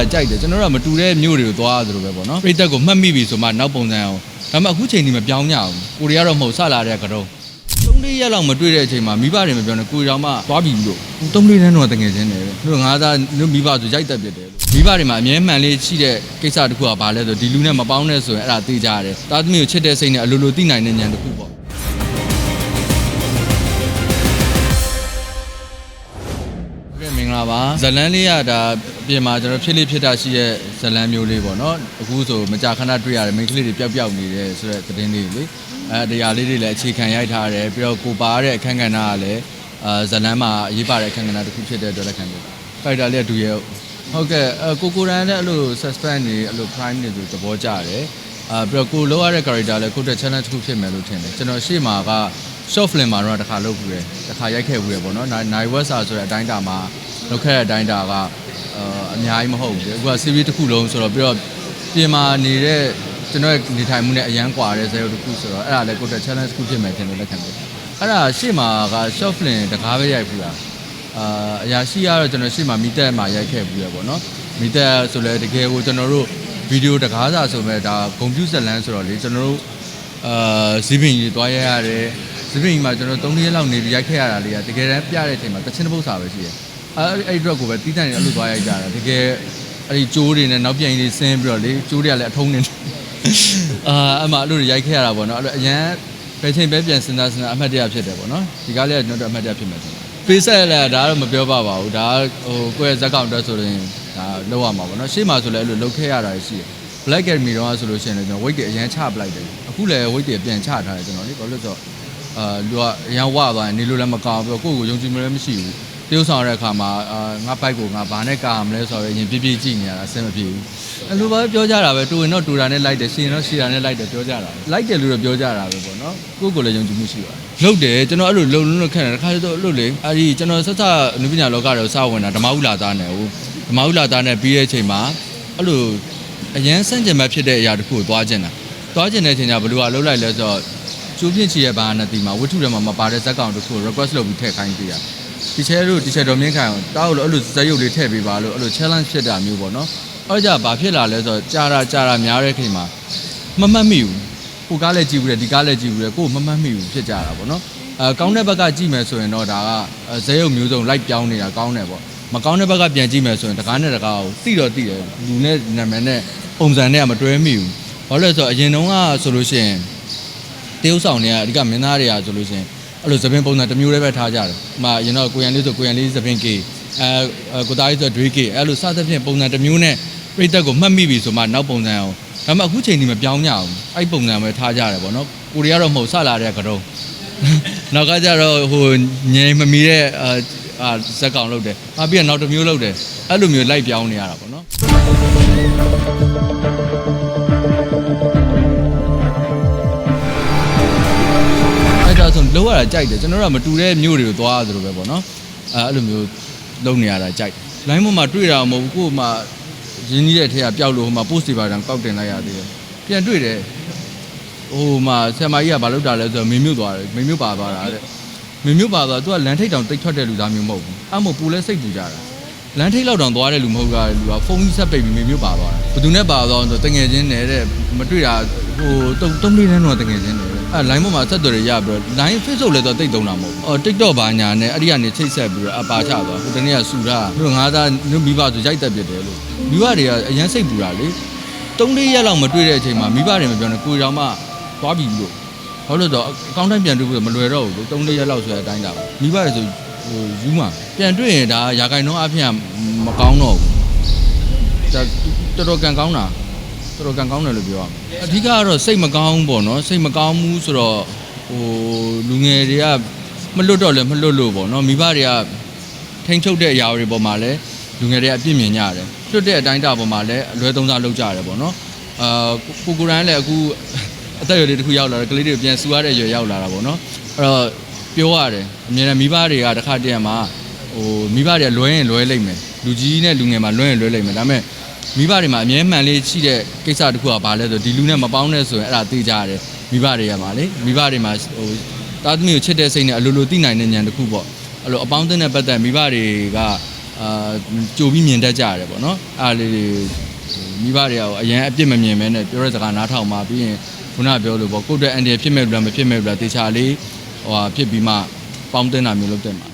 တာကြိုက်တယ်ကျွန်တော်တို့ကမတူတဲ့မျိုးတွေကိုသွားသလိုပဲပေါ့နော်ပြိတက်ကိုမှတ်မိပြီဆိုမှနောက်ပုံစံအောင်ဒါပေမဲ့အခုချိန်ဒီမပြောင်းကြအောင်ကိုရီးယားတော့မဟုတ်ဆလာတဲ့ကတော့သုံးလေးရက်လောက်မတွေ့တဲ့အချိန်မှာမိဘတွေမပြောနဲ့ကိုရီးယားမှသွားပြီလို့သုံးလေးတန်းတော့တငယ်ချင်းတယ်ပဲတို့ငါးသားတို့မိဘဆိုရိုက်တက်ပြစ်တယ်လို့မိဘတွေမှာအမြဲမှန်လေးရှိတဲ့ကိစ္စတစ်ခုကဘာလဲဆိုဒီလူနဲ့မပေါင်းနဲ့ဆိုရင်အဲ့ဒါသိကြရတယ်တာသမီးကိုချစ်တဲ့စိတ်နဲ့အလိုလိုသိနိုင်တဲ့ဉာဏ်တစ်ခုပေါ့ဟုတ်ကဲ့မင်္ဂလာပါဇလန်းလေးကဒါအ ပြင်မှာကျွန်တော်ဖြစ်လိဖြစ်တာရှိတဲ့ဇလန်းမျိုးလေးပေါ့နော်အခုဆိုမကြာခဏတွေ့ရတယ်မိန်းကလေးတွေပျောက်ပျောက်နေတယ်ဆိုတဲ့သတင်းလေးတွေလေအဲတရားလေးတွေလည်းအခြေခံရိုက်ထားတယ်ပြီးတော့ကိုပါတဲ့အခန်းကဏ္ဍကလည်းအာဇလန်းမှာအရေးပါတဲ့အခန်းကဏ္ဍတစ်ခုဖြစ်တဲ့အတွက်လည်းခံတယ်ဖိုက်တာလေးကတူရဲ့ဟုတ်ကဲ့အဲကိုကိုရန်လည်းအဲ့လို suspense တွေအဲ့လို crime တွေဆိုသဘောကျတယ်အာပြီးတော့ကိုလောက်ရတဲ့ character လည်းကိုယ့်တဲ့ challenge တစ်ခုဖြစ်မယ်လို့ထင်တယ်ကျွန်တော်ရှေ့မှာက short film မှာတော့တစ်ခါလုပ်ပြီးတယ်တစ်ခါရိုက်ခဲ့ပြီးတယ်ပေါ့နော်နိုင်ဝက်စာဆိုတဲ့အတိုင်းတာမှာလုပ်ခဲ့တဲ့အတိုင်းတာက အာအများကြီးမဟုတ်ဘူးလေအခုက series တစ်ခုလုံးဆိုတော့ပြီးတော့ပြင်မာနေတဲ့ကျွန်တော်ရဲ့နေထိုင်မှုနဲ့အရန်ကွာတဲ့ဇာတ်ရုပ်တစ်ခုဆိုတော့အဲ့ဒါလည်းကိုယ့်တဲ့ challenge တစ်ခုဖြစ်မယ်ထင်တယ်လက်ခံတယ်အဲ့ဒါရှေ့မှာက short film တကားပဲရိုက်ပြီးတာအာအရာရှိကတော့ကျွန်တော်ရှေ့မှာမီတက်မှာရိုက်ခဲ့ပြီးရပေါ့နော်မီတက်ဆိုလဲတကယ်ကိုကျွန်တော်တို့ဗီဒီယိုတကားစာဆိုမဲ့ဒါဂုံပြူဇက်လန်းဆိုတော့လေကျွန်တော်တို့အာဇီးပင်ကြီးတွားရရတယ်ဇီးပင်ကြီးမှာကျွန်တော်3ရက်လောက်နေပြီးရိုက်ခဲ့ရတာလေးကတကယ်တမ်းပြတဲ့အချိန်မှာတချင်းတစ်ပုတ်စာပဲရှိတယ် အဲအဲ့ဒီအတွက်ကိုပဲတီးတန့်နေအဲ့လိုတွားရိုက်ကြတာတကယ်အဲ့ဒီကျိုးတွေနဲ့နောက်ပြန်ကြီးဆင်းပြီးတော့လေကျိုးတွေကလည်းအထုံးနေအာအမှအဲ့လိုတွေရိုက်ခဲ့ရတာပေါ့နော်အဲ့လိုအရန်ပဲချိန်ပဲပြန်စဉ်းစားစဉ်းစားအမှတ်တရဖြစ်တယ်ပေါ့နော်ဒီကားလေးကကျွန်တော်တို့အမှတ်တရဖြစ်မယ်ထင်တယ်ပေးဆက်လည်းဒါတော့မပြောပါပါဘူးဒါဟိုကိုယ့်ရဲ့ဇက်ကောင်အတွက်ဆိုရင်ဒါလောက်ရမှာပေါ့နော်ရှေ့မှာဆိုလည်းအဲ့လိုလောက်ခဲ့ရတာရှိတယ် Black Academy တော့ဆိုလို့ရှိရင်လည်းကျွန်တော် weight တွေအရင်ချပလိုက်တယ်အခုလည်း weight တွေပြန်ချထားတယ်ကျွန်တော်လေဘာလို့လဲဆိုတော့အာလူကအရင်ဝသွားရင်နေလို့လည်းမကောင်းဘူးကိုယ့်ကိုယုံကြည်မှုလည်းမရှိဘူး တရုပ်ဆောင်ရတဲ့အခါမှာအာငါဘိုက်ကိုငါဘာနဲ့ကာမလဲဆိုတော့အရင်ပြပြကြည့်နေရတာအဆင်မပြေဘူးအလိုပါပဲပြောကြတာပဲတူရင်တော့တူတာနဲ့လိုက်တယ်ရှင်ရင်တော့ရှင်တာနဲ့လိုက်တယ်ပြောကြတာလိုက်တယ်လို့တော့ပြောကြတာပဲပေါ့နော်ကိုယ့်ကိုယ်လည်းယုံကြည်မှုရှိပါတယ်လုတ်တယ်ကျွန်တော်အဲ့လိုလုံလုံလို့ခက်တယ်တစ်ခါကျတော့လုတ်လေအဲ့ဒီကျွန်တော်ဆက်ဆက်နုပညာလောကတော့စဝင်တာဓမ္မဥလာသားနဲ့ဟိုဓမ္မဥလာသားနဲ့ပြီးတဲ့အချိန်မှာအဲ့လိုအရန်ဆန့်ကျင်ဘက်ဖြစ်တဲ့အရာတစ်ခုကိုသွားကျင်တာသွားကျင်တဲ့အချိန်ကျဘယ်လိုကလှုပ်လိုက်လဲဆိုတော့ကျိုးပြင့်ချီရဲ့ဘာနာတီမှာဝတ္ထုထဲမှာမပါတဲ့ဇက်ကောင်တစ်ခုကို request လုပ်ပြီးထည့်ခိုင်းပေးရ ဒီချဲတို့ဒီချဲတော်မြင့်ခိုင်အောင်တောက်လို့အဲ့လိုဇက်ရုပ်လေးထည့်ပေးပါလို့အဲ့လို challenge ဖြစ်တာမျိုးပေါ့နော်အဲ့ကြဘာဖြစ်လာလဲဆိုတော့ကြာတာကြာတာများတဲ့ချိန်မှာမမှတ်မိဘူးကိုကားလည်းကြည့်ဘူးတယ်ဒီကားလည်းကြည့်ဘူးတယ်ကိုယ်မမှတ်မိဘူးဖြစ်ကြတာပေါ့နော်အဲကောင်းတဲ့ဘက်ကကြည့်မယ်ဆိုရင်တော့ဒါကဇက်ရုပ်မျိုးစုံလိုက်ပြောင်းနေတာကောင်းတယ်ပေါ့မကောင်းတဲ့ဘက်ကပြန်ကြည့်မယ်ဆိုရင်တကားနဲ့တကားကိုတိတော့တိတယ်လူနဲ့နာမည်နဲ့ပုံစံနဲ့ကမတွဲမိဘူးဘာလို့လဲဆိုတော့အရင်တုန်းကဆိုလို့ရှိရင်တရုပ်ဆောင်တွေကအဓိကမင်းသားတွေကဆိုလို့ရှိရင် အဲ့လိုသပင်ပုံစံတစ်မျိုးလေးပဲထားကြတယ်။ဥပမာအရင်တော့ကိုရန်လေးဆိုကိုရန်လေးသပင်ကေအဲအဲကိုသားလေးဆိုဒွေးကေအဲ့လိုစသဖြင့်ပုံစံတစ်မျိုးနဲ့ပြိတက်ကိုမှတ်မိပြီဆိုမှနောက်ပုံစံအောင်ဒါပေမဲ့အခုချိန်ဒီမပြောင်းကြအောင်အဲ့ပုံစံပဲထားကြတယ်ပေါ့နော်။ကိုရီးယားတော့မဟုတ်ဆလာတဲ့ကတော့နောက်ကကြတော့ဟိုငြိမ်မမီတဲ့အာအာဇက်ကောင်လုပ်တယ်။အပြီးတော့နောက်တစ်မျိုးလုပ်တယ်။အဲ့လိုမျိုးလိုက်ပြောင်းနေရတာပေါ့နော်။ ဒါဆိုလောရတာကြိုက်တယ်ကျွန်တော်တို့ကမတူတဲ့မျိုးတွေကိုသွားသလိုပဲပေါ့နော်အဲအဲ့လိုမျိုးလုံနေရတာကြိုက်လိုင်းပေါ်မှာတွေ့တာမဟုတ်ဘူးကို့မှာရင်းနှီးတဲ့ထဲကပျောက်လို့ဟိုမှာ post တွေပါတောင်ကောက်တင်လိုက်ရသေးတယ်ပြန်တွေ့တယ်ဟိုမှာဆရာမကြီးကဘာလုပ်တာလဲဆိုတော့မင်းမြို့သွားတယ်မင်းမြို့ပါသွားတာတဲ့မင်းမြို့ပါသွားသူကလမ်းထိပ်တောင်တိတ်ထွက်တဲ့လူသားမျိုးမဟုတ်ဘူးအဲ့မို့ပူလဲစိတ်ပူကြတာလမ်းထိပ်လောက်တောင်သွားတဲ့လူမဟုတ်တာလူကဖုန်းကြီးဆက်ပိတ်ပြီးမင်းမြို့ပါသွားတာဘယ်သူနဲ့ပါသွားဆိုတငယ်ချင်းနေတဲ့မတွေ့တာဟိုတုံတုံးလေးနဲ့တော့တငယ်ချင်းနေတယ် အဲ line ပေါ်မှာဆက်သွယ်ရရပြီးတော့ line Facebook လည်းတော့တိတ်သုံးတာမဟုတ်ဘူး။အော် TikTok ဘာညာနဲ့အဲ့ဒီကနေချိတ်ဆက်ပြီးတော့အပါချသွား။ဟိုတနေ့ကစူတာတို့ငါးသားတို့မိဘဆိုရိုက်တက်ပြတယ်လို့မိဘတွေကအရန်စိတ်ပူတာလေ။၃၄ရက်လောက်မတွေ့တဲ့အချိန်မှာမိဘတွေမပြောနဲ့ကိုယ်တော်မှသွားပြီလို့ဘာလို့လဲဆိုတော့အကောင့်တိုင်းပြန်တွေ့ဖို့မလွယ်တော့ဘူးလေ၃၄ရက်လောက်ဆိုတဲ့အတိုင်းတာပေါ့မိဘတွေဆိုဟိုယူမှာပြန်တွေ့ရင်ဒါရာဂိုင်နှုန်းအဖြစ်မကောင်းတော့ဘူး။ဒါတော်တော်ကန်ကောင်းတာ တော်တော်ကံကောင်းတယ်လို့ပြောရမယ်အဓိကကတော့စိတ်မကောင်းဘူးပေါ့နော်စိတ်မကောင်းဘူးဆိုတော့ဟိုလူငယ်တွေကမလွတ်တော့လည်းမလွတ်လို့ပေါ့နော်မိဘတွေကထိန်ချုပ်တဲ့အရာတွေပေါ်မှာလည်းလူငယ်တွေကအပြစ်မြင်ကြတယ်လွတ်တဲ့အတိုင်းတာပေါ်မှာလည်းအလွဲသုံးစားလုပ်ကြရတယ်ပေါ့နော်အာကိုကိုရန်လည်းအခုအသက်အရွယ်လေးတစ်ခုရောက်လာတယ်ကလေးတွေပြန်စူရတဲ့အရွယ်ရောက်လာတာပေါ့နော်အဲ့တော့ပြောရတယ်အမြဲတမ်းမိဘတွေကတစ်ခါတည်းမှာဟိုမိဘတွေကလွဲရင်လွဲလိမ့်မယ်လူကြီးနဲ့လူငယ်မှာလွဲရင်လွဲလိမ့်မယ်ဒါပေမဲ့ မိဘတွေမှာအမြဲမှန်လေးရှိတဲ့ကိစ္စတစ်ခုကဘာလဲဆိုဒီလူနဲ့မပေါင်းနဲ့ဆိုရင်အဲ့ဒါသိကြရတယ်မိဘတွေကမှာလေမိဘတွေမှာဟိုတာသမီးကိုချစ်တဲ့စိတ်နဲ့အလိုလိုသိနိုင်တဲ့ဉာဏ်တစ်ခုပေါ့အဲ့လိုအပေါင်းအသင်းနဲ့ပတ်သက်မိဘတွေကအာအာကြိုပြီးမြင်တတ်ကြရတယ်ပေါ့နော်အားလေးတွေမိဘတွေရောအရင်အပြစ်မမြင်မဲနဲ့ပြောတဲ့စကားနားထောင်ပါပြီးရင်ခုနကပြောလို့ပေါ့ကိုယ့်အတွက်အန်ဒီဖြစ်မဲ့လူလားမဖြစ်မဲ့လူလားတေချာလေးဟိုဟာဖြစ်ပြီးမှပေါင်းတင်တာမျိုးလုပ်တင်ပါ